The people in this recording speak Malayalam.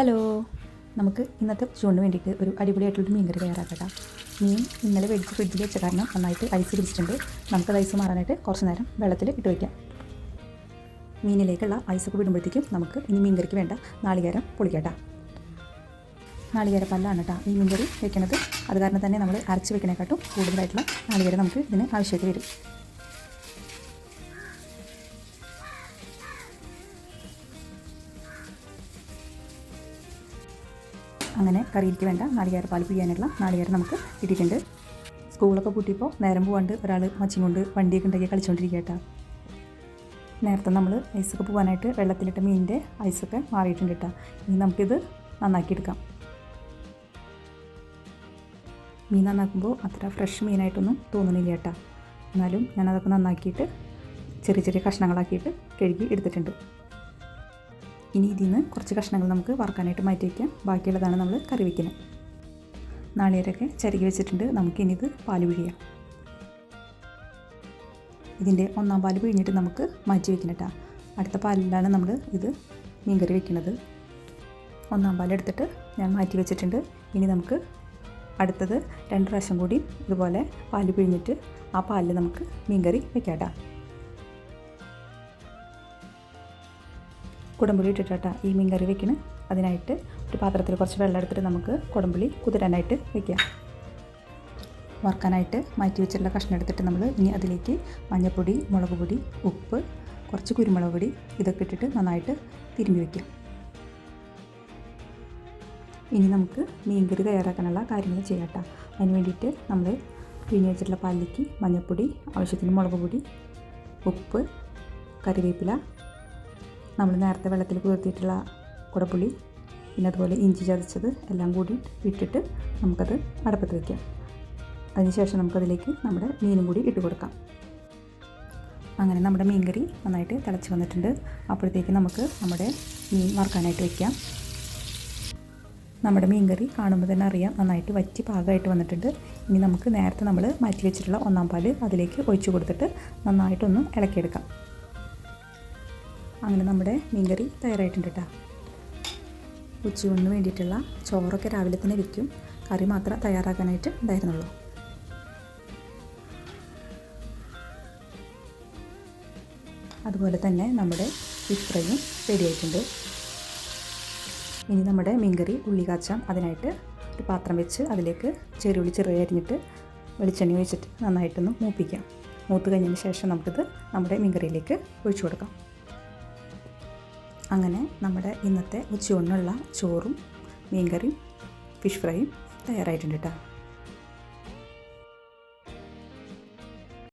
ഹലോ. നമുക്ക് ഇന്നത്തെ ഉച്ചയൂണിന് വേണ്ടിയിട്ട് ഒരു മീൻ കറി തയ്യാറാക്കട്ടെ. മീൻ ഇന്നലെ വെടിച്ച് ഫ്രിഡ്ജിൽ വെച്ച കാരണം നന്നായിട്ട് ഐസ് പിടിച്ചിട്ടുണ്ട്. നമുക്കത് ഐസ് മാറാനായിട്ട് കുറച്ച് നേരം വെള്ളത്തിൽ ഇട്ട് വയ്ക്കാം മീനിലേക്കുള്ള ഐസൊക്കെ വിടുമ്പോഴത്തേക്കും നമുക്ക് ഇനി മീൻ കറിക്ക് വേണ്ട നാളികേരം പൊളിക്കട്ടാ നാളികേര പല്ലാണ് കേട്ടോ ഈ മീൻ കറി വെക്കണത്. അത് കാരണം തന്നെ നമ്മൾ അരച്ച് വെക്കണേക്കാട്ടും കൂടുതലായിട്ടുള്ള നാളികേരം നമുക്ക് ഇതിന് ആവശ്യമായിട്ട് വരും. അങ്ങനെ കറിയിലേക്ക് വേണ്ട നാളികേര പാൽ പിഴിയാനുള്ള നാളികേരം നമുക്ക് കിട്ടിയിട്ടുണ്ട്. സ്കൂളൊക്കെ പൂട്ടിയപ്പോൾ നേരം പോകാണ്ട് ഒരാൾ മച്ചി കൊണ്ട് വണ്ടിയൊക്കെ ഉണ്ടാക്കി കളിച്ചുകൊണ്ടിരിക്കട്ടോ കേട്ടോ നേരത്തെ നമ്മൾ ഐസൊക്കെ പോകാനായിട്ട് വെള്ളത്തിലിട്ട മീനിന്റെ ഐസൊക്കെ മാറിയിട്ടുണ്ട് കേട്ടോ ഇനി നമുക്കിത് നന്നാക്കിയെടുക്കാം മീൻ നന്നാക്കുമ്പോൾ അത്ര ഫ്രഷ് മീനായിട്ടൊന്നും തോന്നുന്നില്ല കേട്ടോ എന്നാലും ഞാനതൊക്കെ നന്നാക്കിയിട്ട് ചെറിയ ചെറിയ കഷ്ണങ്ങളാക്കിയിട്ട് കഴുകി എടുത്തിട്ടുണ്ട്. ഇനി ഇതിൽ നിന്ന് കുറച്ച് കഷ്ണങ്ങൾ നമുക്ക് വറുക്കാനായിട്ട് മാറ്റി വയ്ക്കാം. ബാക്കിയുള്ളതാണ് നമ്മൾ കറി വയ്ക്കുന്നത് നാളികേരൊക്കെ ചരുകി വെച്ചിട്ടുണ്ട്. നമുക്കിനി ഇത് പാൽ പിഴിയാം. ഇതിന്റെ ഒന്നാം പാൽ പിഴിഞ്ഞിട്ട് നമുക്ക് മാറ്റി വയ്ക്കണം കേട്ടോ. അടുത്ത പാലിലാണ് നമ്മൾ ഇത് മീൻകറി വെക്കുന്നത്. ഒന്നാം പാലെടുത്തിട്ട് ഞാൻ മാറ്റി വെച്ചിട്ടുണ്ട്. ഇനി നമുക്ക് അടുത്തത് രണ്ട് പ്രാവശ്യം കൂടി ഇതുപോലെ പാൽ പിഴിഞ്ഞിട്ട് ആ പാലിൽ നമുക്ക് മീൻകറി വെക്കാം കേട്ടോ. കുടംപുളി ഇട്ടിട്ടാ ഈ മീൻ കറി വെക്കണം. അതിനായിട്ട് ഒരു പാത്രത്തിൽ കുറച്ച് വെള്ളം എടുത്തിട്ട് നമുക്ക് കുടംപുളി കുതിരാനായിട്ട് വെക്കാം. വറുക്കാനായിട്ട് മാറ്റി വെച്ചിട്ടുള്ള കഷ്ണം എടുത്തിട്ട് നമ്മൾ ഇനി അതിലേക്ക് മഞ്ഞൾപ്പൊടി മുളക് പൊടി ഉപ്പ് കുറച്ച് കുരുമുളക് പൊടി ഇതൊക്കെ ഇട്ടിട്ട് നന്നായിട്ട് തിരുമ്പി വയ്ക്കാം ഇനി നമുക്ക് മീൻകറി തയ്യാറാക്കാനുള്ള കാര്യങ്ങൾ ചെയ്യാം കേട്ടോ അതിന് വേണ്ടിയിട്ട് നമ്മൾ പിഴിഞ്ഞ് വെച്ചിട്ടുള്ള പാലിലേക്ക് മഞ്ഞൾപ്പൊടി ആവശ്യത്തിന് മുളക് പൊടി ഉപ്പ് കറിവേപ്പില നമ്മൾ നേരത്തെ വെള്ളത്തിൽ കുതിർത്തിയിട്ടുള്ള കുടപ്പുളി പിന്നെ അതുപോലെ ഇഞ്ചി ചതച്ചത് എല്ലാം കൂടി ഇട്ടിട്ട് നമുക്കത് അടപ്പത്ത് വയ്ക്കാം. അതിനുശേഷം നമുക്കതിലേക്ക് നമ്മുടെ മീനും കൂടി ഇട്ട് കൊടുക്കാം. അങ്ങനെ നമ്മുടെ മീൻ കറി നന്നായിട്ട് തിളച്ച് വന്നിട്ടുണ്ട്. അപ്പോഴത്തേക്ക് നമുക്ക് നമ്മുടെ മീൻ വറുക്കാനായിട്ട് വയ്ക്കാം. നമ്മുടെ മീൻ കറി കാണുമ്പോൾ തന്നെ അറിയാം നന്നായിട്ട് വറ്റി പാകമായിട്ട് വന്നിട്ടുണ്ട്. ഇനി നമുക്ക് നേരത്തെ നമ്മൾ മാറ്റി വെച്ചിട്ടുള്ള ഒന്നാം പാൽ അതിലേക്ക് ഒഴിച്ചു കൊടുത്തിട്ട് നന്നായിട്ടൊന്ന് ഇളക്കിയെടുക്കാം. അങ്ങനെ നമ്മുടെ മീൻകറി തയ്യാറായിട്ടുണ്ട് കേട്ടോ. ഉച്ചയൂണിന് വേണ്ടിയിട്ടുള്ള ചോറൊക്കെ രാവിലെ തന്നെ വെക്കും. കറി മാത്രം തയ്യാറാക്കാനായിട്ട് ഉണ്ടായിരുന്നുള്ളൂ. അതുപോലെ തന്നെ നമ്മുടെ ഫിഷ് ഫ്രൈയും റെഡി ആയിട്ടുണ്ട്. ഇനി നമ്മുടെ മീൻകറി ഉള്ളി കാച്ചാം അതിനായിട്ട് ഒരു പാത്രം വെച്ച് അതിലേക്ക് ചെറിയുള്ളി ചെറിയ അരിഞ്ഞിട്ട് വെളിച്ചെണ്ണ ഒഴിച്ചിട്ട് നന്നായിട്ടൊന്ന് മൂപ്പിക്കാം. മൂത്ത് കഴിഞ്ഞതിന് ശേഷം നമുക്കിത് നമ്മുടെ മീൻകറിയിലേക്ക് ഒഴിച്ചു കൊടുക്കാം. അങ്ങനെ നമ്മുടെ ഇന്നത്തെ ഉച്ചയൂണിനുള്ള ചോറും മീൻകറിയും ഫിഷ് ഫ്രൈയും തയ്യാറായിട്ടുണ്ട് കേട്ടോ